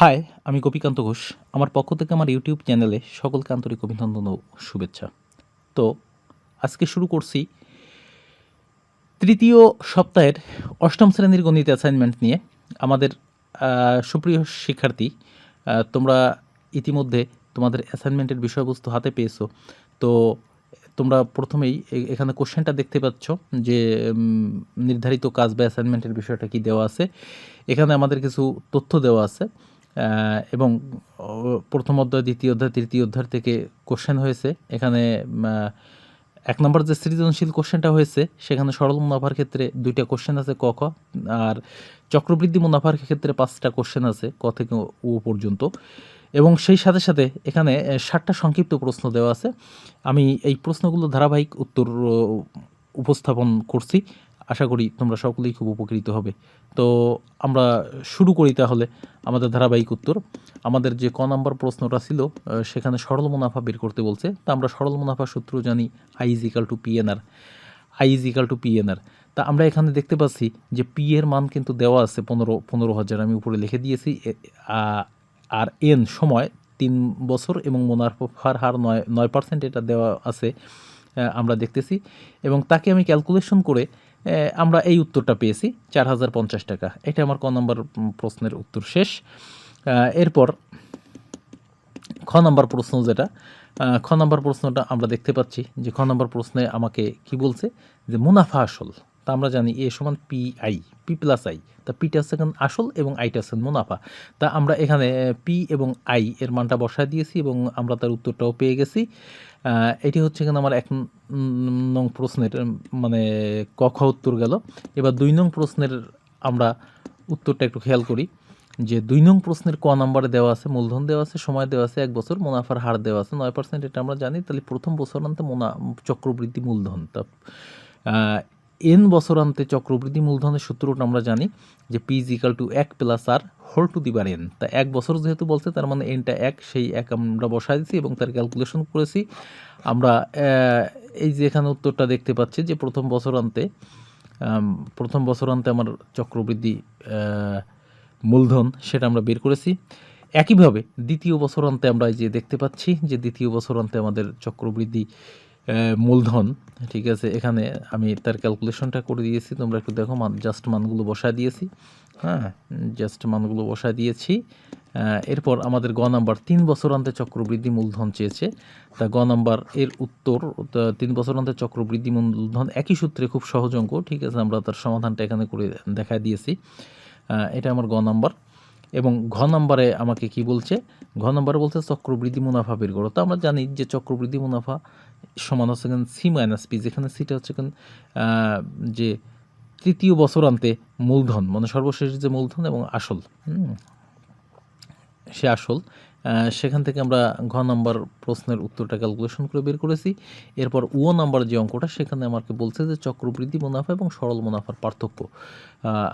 High, আমি গোপীকান্ত ঘোষ। আমার পক্ষ থেকে আমার ইউটিউব চ্যানেলে সকলকে আন্তরিক অভিনন্দন ও শুভেচ্ছা। তো, আজকে শুরু করছি তৃতীয় সপ্তাহের অষ্টম শ্রেণির গণিত অ্যাসাইনমেন্ট নিয়ে। আমাদের সুপ্রিয় শিক্ষার্থী তোমরা ইতিমধ্যে তোমাদের অ্যাসাইনমেন্টের বিষয়বস্তু হাতে পেয়েছ। তো, তোমরা প্রথমেই এখানে কোশ্চেনটা দেখতে পাচ্ছ যে নির্ধারিত কাজ বা অ্যাসাইনমেন্টের বিষয়টা কি দেওয়া আছে। এখানে আমাদের কিছু তথ্য দেওয়া আছে। এবং প্রথম অধ্যায়, দ্বিতীয় অধ্যায়, তৃতীয় অধ্যায় থেকে কোশ্চেন হয়েছে। এখানে এক নম্বর যে সৃজনশীল কোশ্চেনটা হয়েছে, সেখানে সরল মুনাফার ক্ষেত্রে দুইটা কোশ্চেন আছে ক, খ, আর চক্রবৃদ্ধি মুনাফার ক্ষেত্রে পাঁচটা কোশ্চেন আছে ক থেকে ও পর্যন্ত। এবং সেই সাথে সাথে এখানে ষাটটা সংক্ষিপ্ত প্রশ্ন দেওয়া আছে। আমি এই প্রশ্নগুলো ধারাবাহিক উত্তর উপস্থাপন করছি। আশা করি তোমরা সকলেই খুব উপকৃত হবে। তো আমরা শুরু করি তাহলে আমাদের ধারাবাহিক উত্তর। আমাদের যে ক নাম্বার প্রশ্নটা ছিল সেখানে সরল মুনাফা বের করতে বলছে। তা আমরা সরল মুনাফা সূত্র জানি I is equal to PNR I is equal to PNR তা আমরা এখানে দেখতে পাচ্ছি যে পি এর মান কিন্তু দেওয়া আছে পনেরো পনেরো হাজার। আমি উপরে লিখে দিয়েছি। আর এন সময় তিন বছর এবং মুনাফার হার নয় নয় পার্সেন্ট এটা দেওয়া আছে আমরা দেখতেছি। এবং তাকে আমি ক্যালকুলেশন করে আমরা এই উত্তরটা পেয়েছি, চার হাজার পঞ্চাশ টাকা। এটা আমার ক নম্বর প্রশ্নের উত্তর শেষ। এরপর খ নম্বর প্রশ্ন যেটা খ নম্বর প্রশ্নটা আমরা দেখতে পাচ্ছি যে খ নম্বর প্রশ্নে আমাকে কি বলছে? যে মুনাফা আসল। আমরা জানি এ সমান P I, P plus I. তা পিটা এখানে আসল এবং আইটা হচ্ছে মুনাফা। তা আমরা এখানে পি এবং আই এর মানটা বসায় দিয়েছি এবং আমরা তার উত্তরটাও পেয়ে গেছি। এটি হচ্ছে এখানে আমার এক নং প্রশ্নের মানে ক, খ উত্তর গেল। এবার দুই নং প্রশ্নের আমরা উত্তরটা একটু খেয়াল করি, যে দুই নং প্রশ্নের ক নাম্বারে দেওয়া আছে, মূলধন দেওয়া আছে, সময় দেওয়া আছে, এক বছর, মুনাফার হার দেওয়া আছে, নয় পার্সেন্ট এটা আমরা জানি। তাহলে প্রথম বছর বছরান্তে মুনা, চক্রবৃদ্ধি মূলধন। তা এন বছরান্তে চক্রবৃদ্ধি মূলধনের সূত্রটা আমরা জানি যে পি ইকাল টু এক প্লাস আর হোল টু দিবার এন তা এক বছর যেহেতু বলছে, তার মানে এনটা এক, সেই এক আমরা বসাই দিয়েছি এবং তার ক্যালকুলেশন করেছি। আমরা এই যে এখানে উত্তরটা দেখতে পাচ্ছি যে প্রথম বছরান্তে প্রথম বছরান্তে আমার চক্রবৃদ্ধি মূলধন সেটা আমরা বের করেছি। একইভাবে দ্বিতীয় বছরান্তে আমরা এই যে দেখতে পাচ্ছি যে দ্বিতীয় বছরান্তে আমাদের চক্রবৃদ্ধি মূলধন, ঠিক আছে? এখানে আমি তার ক্যালকুলেশনটা করে দিয়েছি। তোমরা একটু দেখো, মান জাস্ট মানগুলো বসায় দিয়েছি। হ্যাঁ? জাস্ট মানগুলো বসায় দিয়েছি। এরপর আমাদের গ নাম্বার, তিন বছর বছরান্তে চক্রবৃদ্ধি মূলধন চেয়েছে। তা গ নাম্বার এর উত্তর তিন বছরান্তে চক্রবৃদ্ধি মূলধন একই সূত্রে খুব সহজ অঙ্ক, ঠিক আছে? আমরা তার সমাধানটা এখানে করে দেখায় দিয়েছি। এটা আমার গ নাম্বার। এবং ঘ নম্বরে আমাকে কি বলছে? ঘ নম্বরে বলছে চক্রবৃদ্ধি মুনাফা বের করো। তো আমরা জানি যে চক্রবৃদ্ধি মুনাফা সমান হচ্ছে কেন সি মাইনাস পি যেখানে সিটা হচ্ছে কেন যে তৃতীয় বছরান্তে মূলধন মানে সর্বশেষ যে মূলধন এবং আসল সে আসল। সেখান থেকে আমরা ঘ নম্বর প্রশ্নের উত্তরটা ক্যালকুলেশন করে বের করেছি। এরপর ও নাম্বার যে অঙ্কটা, সেখানে আমাকে বলছে যে চক্রবৃদ্ধি মুনাফা এবং সরল মুনাফার পার্থক্য।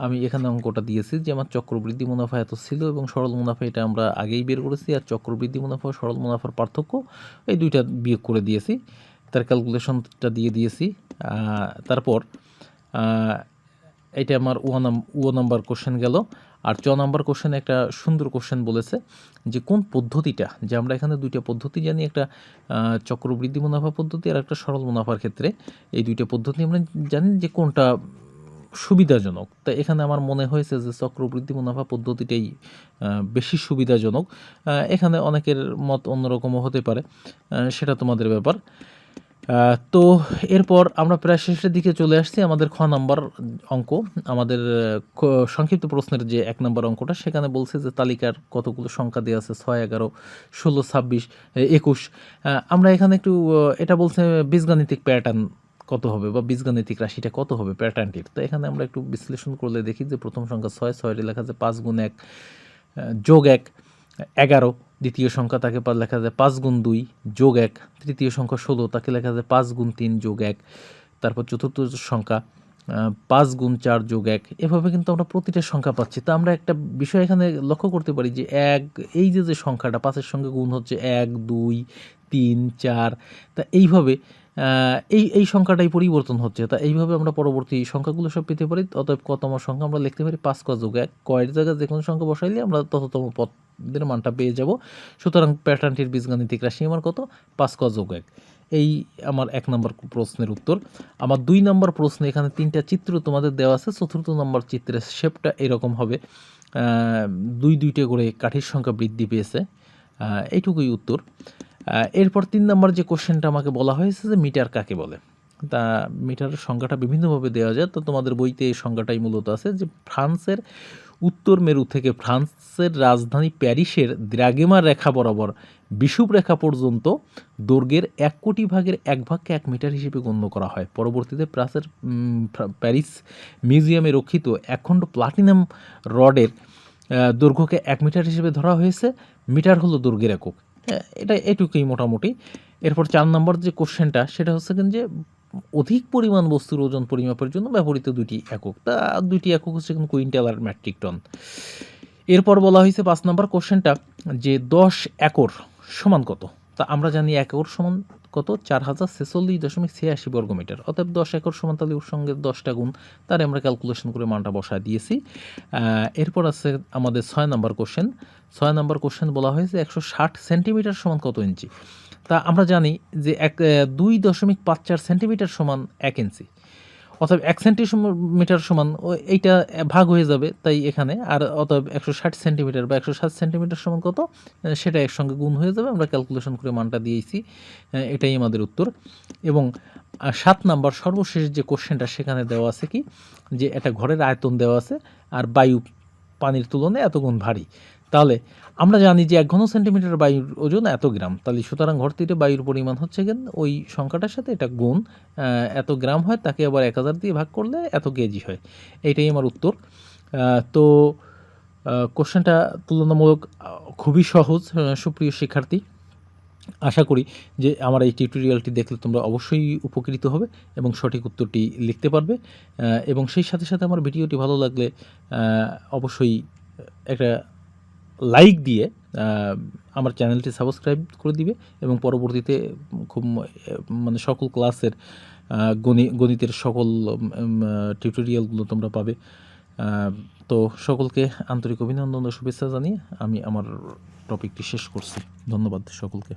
আমি এখানে অঙ্কটা দিয়েছি যে আমার চক্রবৃদ্ধি মুনাফা এত ছিল এবং সরল মুনাফা এটা আমরা আগেই বের করেছি আর চক্রবৃদ্ধি মুনাফা সরল মুনাফার পার্থক্য এই দুইটা বিয়োগ করে দিয়েছি। তার ক্যালকুলেশনটা দিয়ে দিয়েছি। তারপর এটা আমার ও নাম ও নাম্বার কোশ্চেন গেল। আর চ নাম্বার কোশ্চেন একটা সুন্দর কোশ্চেন বলেছে যে কোন পদ্ধতিটা, যে আমরা এখানে দুইটা পদ্ধতি জানি, একটা চক্রবৃদ্ধি মুনাফা পদ্ধতি আর একটা সরল মুনাফার ক্ষেত্রে। এই দুইটা পদ্ধতি আমরা জানি যে কোনটা সুবিধাজনক। তা এখানে আমার মনে হয়েছে যে চক্রবৃদ্ধি মুনাফা পদ্ধতিটাই বেশি সুবিধাজনক। এখানে অনেকের মত অন্যরকমও হতে পারে। সেটা তোমাদের ব্যাপার। তো এরপর আমরা প্রায় শেষের দিকে চলে আসছি আমাদের খ নাম্বার অঙ্ক। আমাদের সংক্ষিপ্ত প্রশ্নের যে এক নম্বর অঙ্কটা, সেখানে বলছে যে তালিকার কতগুলো সংখ্যা দেওয়া আছে, ছয়, এগারো, ষোলো, ছাব্বিশ একুশ। আমরা এখানে একটু এটা বলছে বীজগাণিতিক প্যাটার্ন কত হবে বা বীজগাণিতিক রাশিটা কত হবে প্যাটার্নটির তো এখানে আমরা একটু বিশ্লেষণ করলে দেখি যে প্রথম সংখ্যা ছয়, ছয়টি লেখা আছে, পাঁচ গুণ এক যোগ এক, এগারো। দ্বিতীয় সংখ্যা তাকে লেখা যায় পাঁচ গুণ দুই যোগ এক। তৃতীয় সংখ্যা ষোলো, তাকে লেখা যায় পাঁচ গুণ তিন যোগ এক। তারপর চতুর্থ সংখ্যা পাঁচ গুণ চার যোগ এক। এভাবে কিন্তু আমরা প্রতিটা সংখ্যা পাচ্ছি। তা আমরা একটা বিষয় এখানে লক্ষ্য করতে পারি যে এক, এই যে যে সংখ্যাটা, পাঁচের সঙ্গে গুণ হচ্ছে এক, দুই, তিন, চার। তা এইভাবে এই এই সংখ্যাটাই পরিবর্তন হচ্ছে। তা এইভাবে আমরা পরবর্তী সংখ্যাগুলো সব পেতে পারি। অতএব কতম সংখ্যা আমরা লিখতে পারি পাঁচ, ক যোগ এক। কয়ের জায়গায় যে কোনো সংখ্যা বসাইলে আমরা তততম পদ দের মানটা পেয়ে যাব। সুতরাং প্যাটার্নটির বীজগাণিতিক রাশি আমার কত? পাঁচ, ক যোগ এক। এই আমার এক নম্বর প্রশ্নের উত্তর। আমার দুই নম্বর প্রশ্নে এখানে তিনটা চিত্র তোমাদের দেওয়া আছে। চতুর্থ নম্বর চিত্রের শেপটা এরকম হবে। দুই, দুইটা করে কাঠির সংখ্যা বৃদ্ধি পেয়েছে। এইটুকুই উত্তর। এরপর তিন নম্বর যে কোশ্চেনটা আমাকে বলা হয়েছে যে মিটার কাকে বলে? তা মিটারের সংজ্ঞাটা বিভিন্নভাবে দেওয়া যায়, তো তোমাদের বইতে এই সংজ্ঞাটাই মূলত আছে যে ফ্রান্সের উত্তর মেরু থেকে ফ্রান্সের রাজধানী প্যারিসের দ্রাগেমা রেখা বরাবর বিষুব রেখা পর্যন্ত দৈর্ঘ্যের এক কোটি ভাগের এক ভাগকে এক মিটার হিসেবে গণ্য করা হয়। পরবর্তীতে প্রাসের প্যারিস মিউজিয়ামে রক্ষিত একখণ্ড প্লাটিনাম রডের দৈর্ঘ্যকে এক মিটার হিসেবে ধরা হয়েছে। মিটার হলো দৈর্ঘ্যের একক। এটা এটুকুই মোটামুটি। এরপর চার নম্বর যে কোশ্চেনটা, সেটা হচ্ছে যে অধিক পরিমাণ বস্তুর ওজন পরিমাপের জন্য ব্যবহৃত দুটি একক। তা দুটি একক হচ্ছে কিন্তু কুইন্টাল আর ম্যাট্রিক টন। এরপর বলা হয়েছে পাঁচ নম্বর কোশ্চেনটা, যে দশ একর সমান কত? তা আমরা জানি এক একর সমান কত? চার হাজার ছেচল্লিশ দশমিক ছিয়াশি বর্গমিটার অতএব দশ একর সমান তাহলে ওর সঙ্গে দশটা গুণ, তার আমরা ক্যালকুলেশন করে মানটা বসায় দিয়েছি। এরপর আছে আমাদের ছয় নম্বর কোশ্চেন ছয় নম্বর কোশ্চেন বলা হয়েছে একশো ষাট সেন্টিমিটার সমান কত ইঞ্চি? তা আমরা জানি যে এক দুই দশমিক পাঁচ চার সেন্টিমিটার সমান এক ইঞ্চি। অতএব এক সেন্টিমিটার সমান এইটা ভাগ হয়ে যাবে তাই এখানে, আর অতএব একশো ষাট সেন্টিমিটার বা একশো ষাট সেন্টিমিটার সমান কত? সেটা একসঙ্গে গুণ হয়ে যাবে, আমরা ক্যালকুলেশন করে মানটা দিয়েছি। এটাই আমাদের উত্তর। এবং সাত নাম্বার সর্বশেষ যে কোশ্চেনটা সেখানে দেওয়া আছে কি? যে একটা ঘরের আয়তন দেওয়া আছে, আর বায়ু পানির তুলনায় এত গুণ ভারী। তাহলে আমরা জানি যে এক ঘন সেন্টিমিটার বায়ুর ওজন এত গ্রাম। তাহলে সুতরাং ঘরটিতে বায়ুর পরিমাণ হচ্ছে কেন? ওই সংখ্যাটার সাথে এটা গুণ এত গ্রাম হয়, তাকে আবার এক হাজার দিয়ে ভাগ করলে এত কেজি হয়। এইটাই আমার উত্তর। তো কোশ্চেনটা তুলনামূলক খুবই সহজ সুপ্রিয় শিক্ষার্থী। আশা করি যে আমার এই টিউটোরিয়ালটি দেখলে তোমরা অবশ্যই উপকৃত হবে এবং সঠিক উত্তরটি লিখতে পারবে। এবং সেই সাথে সাথে আমার ভিডিওটি ভালো লাগলে অবশ্যই একটা লাইক দিয়ে আমার চ্যানেলটি সাবস্ক্রাইব করে দিবে এবং পরবর্তীতে খুব মানে সকল ক্লাসের গণিতের সকল টিউটোরিয়ালগুলো তোমরা পাবে। তো সকলকে আন্তরিক অভিনন্দন ও শুভেচ্ছা জানিয়ে আমি আমার টপিকটি শেষ করছি। ধন্যবাদ সকলকে।